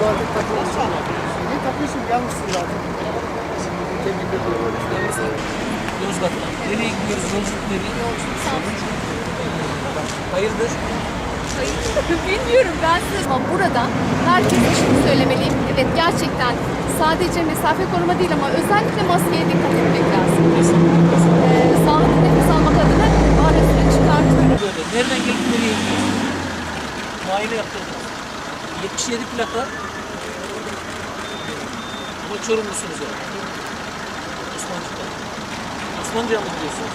muhalefet takılmışsın. Niye takıyorsun? Yalnızsın zaten. Tebrik ediyorum. Yozgat'tan. Nereye gidiyoruz? Yolculuk nereye? Hayırdır? Bilmiyorum ben size ama buradan herkese şunu söylemeliyim. Evet gerçekten sadece mesafe koruma değil ama özellikle maskeye dikkat etmek lazım. Ee, sağlıklı nefes almak adına maalesef çıkartıyorum. Böyle. Nereden gelip nereye gidiyoruz? Muayene yaptırdık. 77 plaka. Çorumlusunuz yani. Osmancık'ta. Osmancı'ya mı gidiyorsunuz?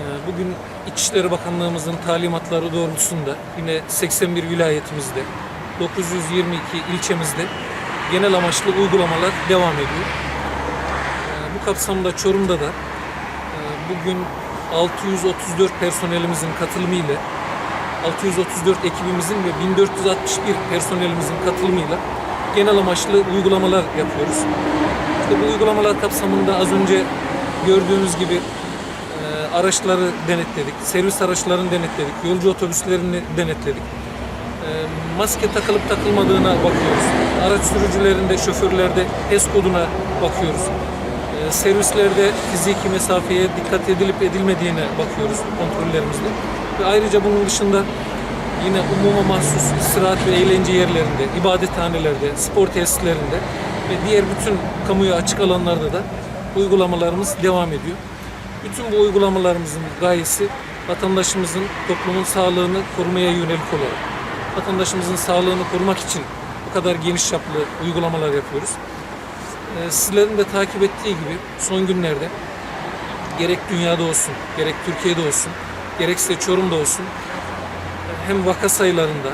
Ee, Bugün İçişleri Bakanlığımızın talimatları doğrultusunda yine 81 vilayetimizde 922 ilçemizde genel amaçlı uygulamalar devam ediyor. Ee, Bu kapsamda Çorum'da da e, bugün 634 personelimizin katılımıyla 634 ekibimizin ve 1461 personelimizin katılımıyla genel amaçlı uygulamalar yapıyoruz. İşte bu uygulamalar kapsamında az önce gördüğünüz gibi e, araçları denetledik, servis araçlarını denetledik, yolcu otobüslerini denetledik. E, maske takılıp takılmadığına bakıyoruz. Araç sürücülerinde, şoförlerde HES koduna bakıyoruz. E, servislerde fiziki mesafeye dikkat edilip edilmediğine bakıyoruz kontrollerimizle. Ve ayrıca bunun dışında yine umuma mahsus istirahat ve eğlence yerlerinde, ibadethanelerde, spor tesislerinde ve diğer bütün kamuya açık alanlarda da uygulamalarımız devam ediyor. Bütün bu uygulamalarımızın gayesi vatandaşımızın toplumun sağlığını korumaya yönelik olarak vatandaşımızın sağlığını korumak için bu kadar geniş çaplı uygulamalar yapıyoruz. Ee, Sizlerin de takip ettiği gibi son günlerde gerek dünyada olsun, gerek Türkiye'de olsun, gerekse Çorum'da olsun hem vaka sayılarında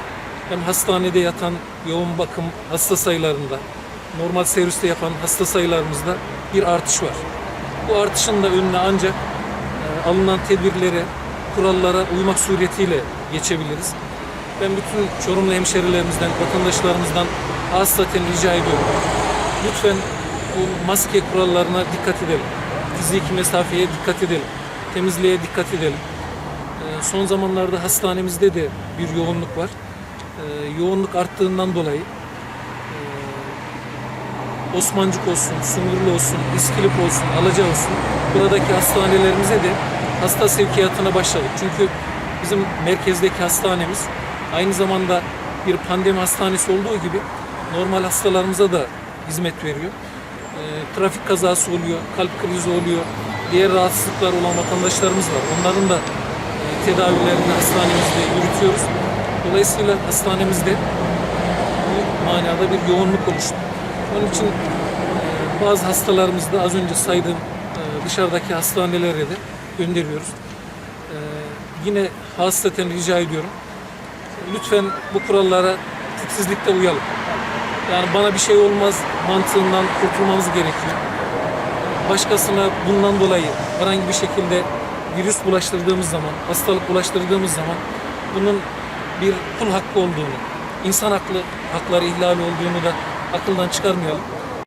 hem hastanede yatan yoğun bakım hasta sayılarında normal serviste yapan hasta sayılarımızda bir artış var. Bu artışın da önüne ancak e, alınan tedbirlere, kurallara uymak suretiyle geçebiliriz. Ben bütün Çorumlu hemşerilerimizden, vatandaşlarımızdan hasreten rica ediyorum. Lütfen bu maske kurallarına dikkat edelim. Fiziki mesafeye dikkat edelim. Temizliğe dikkat edelim. Ee, Son zamanlarda hastanemizde de bir yoğunluk var. Ee, Yoğunluk arttığından dolayı e, Osmancık olsun, Sungurlu olsun, İskilip olsun, Alaca olsun buradaki hastanelerimize de hasta sevkiyatına başladık. Çünkü bizim merkezdeki hastanemiz aynı zamanda bir pandemi hastanesi olduğu gibi normal hastalarımıza da hizmet veriyor. E, trafik kazası oluyor, kalp krizi oluyor, diğer rahatsızlıklar olan vatandaşlarımız var. Onların da e, tedavilerini hastanemizde yürütüyoruz. Dolayısıyla hastanemizde bu manada bir yoğunluk oluştu. Onun için e, bazı hastalarımızı da az önce saydığım e, dışarıdaki hastanelere de gönderiyoruz. E, yine hasreten rica ediyorum. Lütfen bu kurallara titizlikle uyalım. Yani bana bir şey olmaz mantığından kurtulmamız gerekiyor. Başkasına bundan dolayı herhangi bir şekilde virüs bulaştırdığımız zaman, hastalık bulaştırdığımız zaman bunun bir kul hakkı olduğunu, insan haklı hakları ihlali olduğunu da akıldan çıkarmayalım.